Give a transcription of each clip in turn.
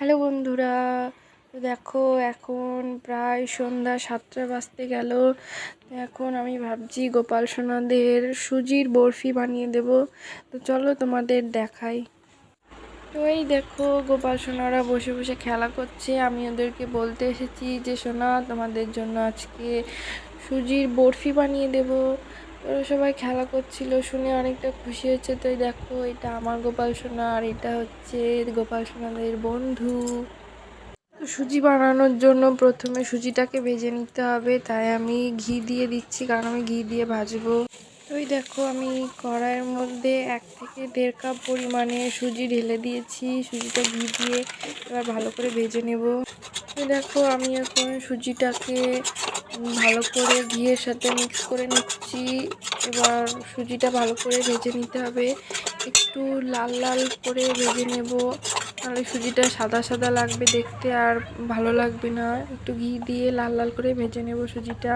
Hello বন্ধুরা দেখো এখন প্রায় সন্ধ্যা সাতটা বাজতে গেল। এখন আমি ভাবছি গোপাল সোনাদের সুজির বরফি বানিয়ে দেব। তো চলো তোমাদের দেখাই। তো এই দেখো গোপাল সোনারা বসে বসে খেলা করছে। আমি ওদেরকে বলতে এসেছি যে, সোনা, তোমাদের জন্য আজকে সুজির বরফি বানিয়ে দেব। ওরা সবাই খেলা করছিল, শুনে অনেকটা খুশি হয়েছে তো দেখো, এটা আমার গোপাল সোনা আর এটা হচ্ছে গোপাল সোনাদের বন্ধু। সুজি বানানোর জন্য প্রথমে সুজিটাকে ভেজে নিতে হবে। তাই আমি ঘি দিয়ে দিচ্ছি, কারণ আমি ঘি দিয়ে ভাজবো। এই দেখো, আমি কড়াইয়ের মধ্যে এক থেকে দেড় কাপ পরিমাণে সুজি ঢেলে দিয়েছি। সুজিটা ঘি দিয়ে এবার ভালো করে ভেজে নেব। দেখো, আমি এখন সুজিটাকে ভালো করে ঘিয়ের সাথে মিক্স করে নিচ্ছি। এবার সুজিটা ভালো করে ভেজে নিতে হবে। একটু লাল লাল করে ভেজে নেব। তাহলে সুজিটা সাদা সাদা লাগবে দেখতে আর ভালো লাগবে না। একটু ঘি দিয়ে লাল লাল করে ভেজে নেব সুজিটা।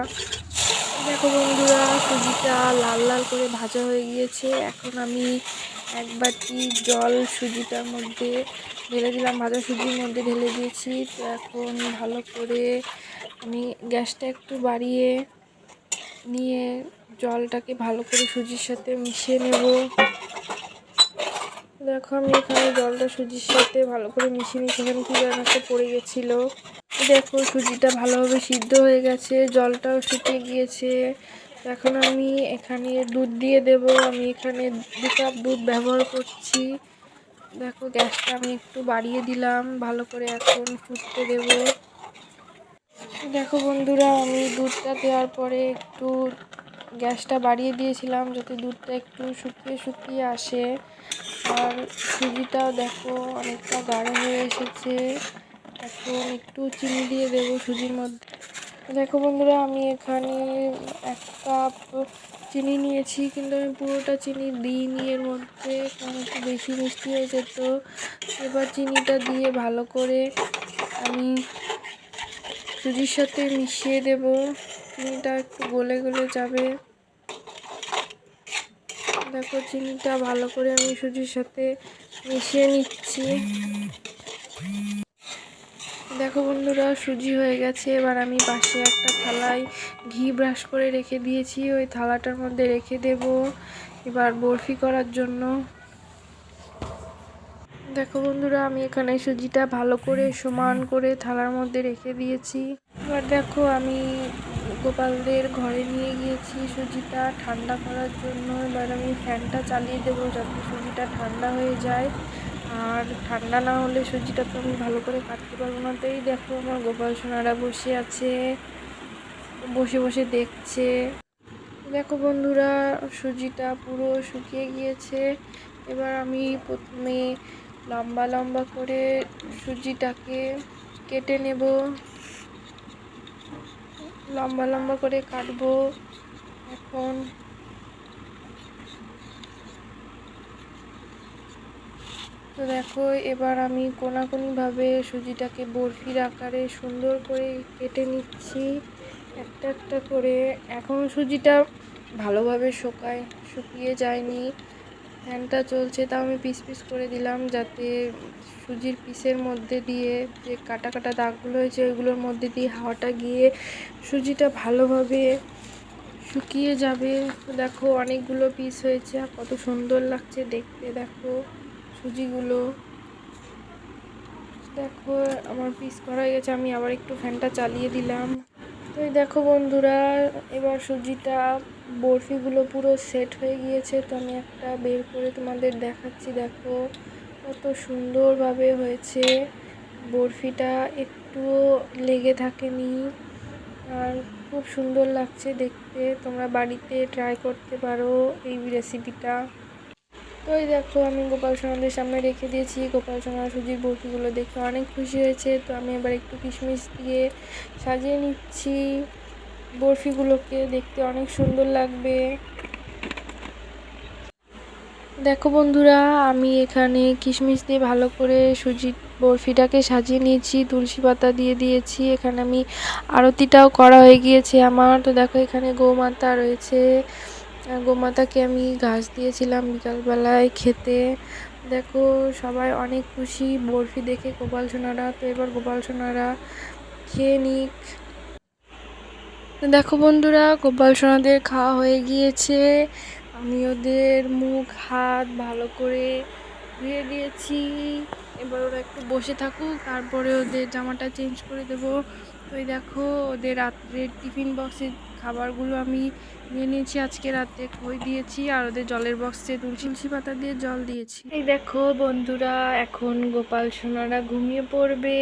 দেখো বন্ধুরা, সুজিটা লাল লাল করে ভাজা হয়ে গিয়েছে। এখন আমি এক বাটি জল সুজিটার মধ্যে ঢেলে দিলাম, ভাজা সুজির মধ্যে ঢেলে দিয়েছি। তো এখন ভালো করে আমি গ্যাসটা একটু বাড়িয়ে নিয়ে জলটাকে ভালো করে সুজির সাথে মিশিয়ে নেব। দেখো, আমি এখানে জলটা সুজির সাথে ভালো করে মিশিয়ে নিই সেখানে কি একটা পড়ে গেছিল। দেখো, সুজিটা ভালোভাবে সিদ্ধ হয়ে গেছে, জলটাও শুকিয়ে গিয়েছে। এখন আমি এখানে দুধ দিয়ে দেব। আমি এখানে দু কাপ দুধ ব্যবহার করছি। দেখো, গ্যাসটা আমি একটু বাড়িয়ে দিলাম। ভালো করে এখন ফুটতে দেব। দেখো বন্ধুরা, আমি দুধটা দেওয়ার পরে একটু গ্যাসটা বাড়িয়ে দিয়েছিলাম যাতে দুধটা একটু শুকিয়ে শুকিয়ে আসে। আর সুজিটাও দেখো অনেকটা গাঢ় হয়ে এসেছে। এখন একটু চিনি দিয়ে দেবো সুজির মধ্যে। দেখো বন্ধুরা, আমি এখানে এক কাপ চিনি নিয়েছি, কিন্তু আমি পুরোটা চিনি দিইনি এর মধ্যে, কারণ একটু বেশি মিষ্টি হয়ে যেত। এবার চিনিটা দিয়ে ভালো করে আমি সুজির সাথে মিশিয়ে দেব। চিনিটা একটু গলে গলে যাবে। দেখো চিনিটা ভালো করে আমি সুজির সাথে মিশিয়ে নিচ্ছি। দেখো বন্ধুরা, সুজি হয়ে গেছে। এবার আমি পাশে একটা থালায় ঘি ব্রাশ করে রেখে দিয়েছি। ওই থালাটার মধ্যে রেখে দেব। এবার বরফি করার জন্য। দেখো বন্ধুরা, আমি এখানে সুজিটা ভালো করে সমান করে থালার মধ্যে রেখে দিয়েছি। এবার দেখো, আমি গোপালদের ঘরে নিয়ে গিয়েছি সুজিটা ঠান্ডা করার জন্য। এবার আমি ফ্যানটা চালিয়ে দেবো যাতে সুজিটা ঠান্ডা হয়ে যায়। আর ঠান্ডা না হলে সুজিটা তো আমি ভালো করে কাটতে পারব না। তো এই দেখো আমার গোপাল সোনারা বসে আছে, বসে বসে দেখছে। দেখো বন্ধুরা সুজিটা পুরো শুকিয়ে গিয়েছে। এবার আমি প্রথমে লম্বা লম্বা করে সুজিটাকে কেটে নেব। লম্বা লম্বা করে কাটবো। এখন তো দেখো, এবার আমি কোনাকুনিভাবে সুজিটাকে বরফির আকারে সুন্দর করে কেটে নিচ্ছি, একটা একটা করে। এখন সুজিটা ভালোভাবে শোকায়, শুকিয়ে যায়নি। ফ্যানটা চলছে, তাও আমি পিস পিস করে দিলাম যাতে সুজির পিসের মধ্যে দিয়ে যে কাটা কাটা দাগগুলো হয়েছে, ওইগুলোর মধ্যে দিয়ে হাওয়াটা গিয়ে সুজিটা ভালোভাবে শুকিয়ে যাবে। দেখো, অনেকগুলো পিস হয়েছে কত সুন্দর লাগছে দেখতে, দেখো। সুজিগুলো দেখো, আমার পিস করা হয়ে গেছে, আমি আবার একটু ফ্যানটা চালিয়ে দিলাম। তো এই দেখো বন্ধুরা, এবার সুজিটা বরফিগুলো পুরো সেট হয়ে গিয়েছে, তো আমি একটা বের করে তোমাদের দেখাচ্ছি। দেখো, কত সুন্দরভাবে হয়েছে। বরফিটা একটুও লেগে থাকেনি, আর খুব সুন্দর লাগছে দেখতে। তোমরা বাড়িতে ট্রাই করতে পারো এই রেসিপিটা তো এই দেখো, আমি গোপাল সোনাদের সামনে রেখে দিয়েছি। গোপাল সোনা, সুজির বরফিগুলো দেখে অনেক খুশি হয়েছে। তো আমি এবার একটু কিশমিশ দিয়ে সাজিয়ে নিচ্ছি। বরফিগুলোকে দেখতে অনেক সুন্দর লাগবে। দেখো বন্ধুরা, আমি এখানে কিশমিশ দিয়ে ভালো করে সুজি বরফিটাকে সাজিয়ে নিয়েছি, তুলসী পাতা দিয়ে দিয়েছি। এখানে আমি আরতিটাও করা হয়ে গিয়েছে আমার। তো দেখো, এখানে গৌমাতা রয়েছে। গোমাতাকে আমি ঘাস দিয়েছিলাম বিকালবেলায় খেতে। দেখো, সবাই অনেক খুশি। বরফি দেখে গোপাল সোনারা। তো এবার গোপাল সোনারা খেয়ে নিক। দেখো বন্ধুরা, গোপাল সোনাদের খাওয়া হয়ে গিয়েছে। আমি ওদের মুখ, হাত ভালো করে ধুয়ে দিয়েছি। এবার ওরা একটু বসে থাকুক, তারপরে ওদের জামাটা চেঞ্জ করে দেবো। এই দেখো, ওদের রাত্রের টিফিন বক্সের খাবারগুলো আমি নিয়ে নিয়েছি আজকে রাতে। খই দিয়েছি আর ওদের জলের বক্সে তুলসী পাতা দিয়ে জল দিয়েছি। এই দেখো বন্ধুরা, এখন গোপাল সোনারা ঘুমিয়ে পড়বে।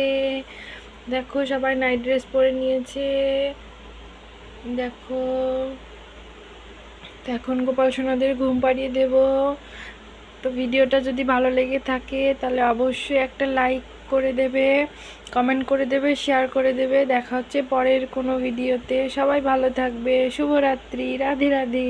দেখো সবাই নাইট ড্রেস পরে নিয়েছে। দেখো, এখন গোপাল সোনাদের ঘুম পাড়িয়ে দেব। তো ভিডিওটা যদি ভালো লেগে থাকে, তাহলে অবশ্যই একটা লাইক করে দেবে কমেন্ট করে দেবে শেয়ার করে দেবে। দেখা হচ্ছে পরের কোনো ভিডিওতে সবাই ভালো থাকবে। শুভরাত্রি। রাধে রাধে।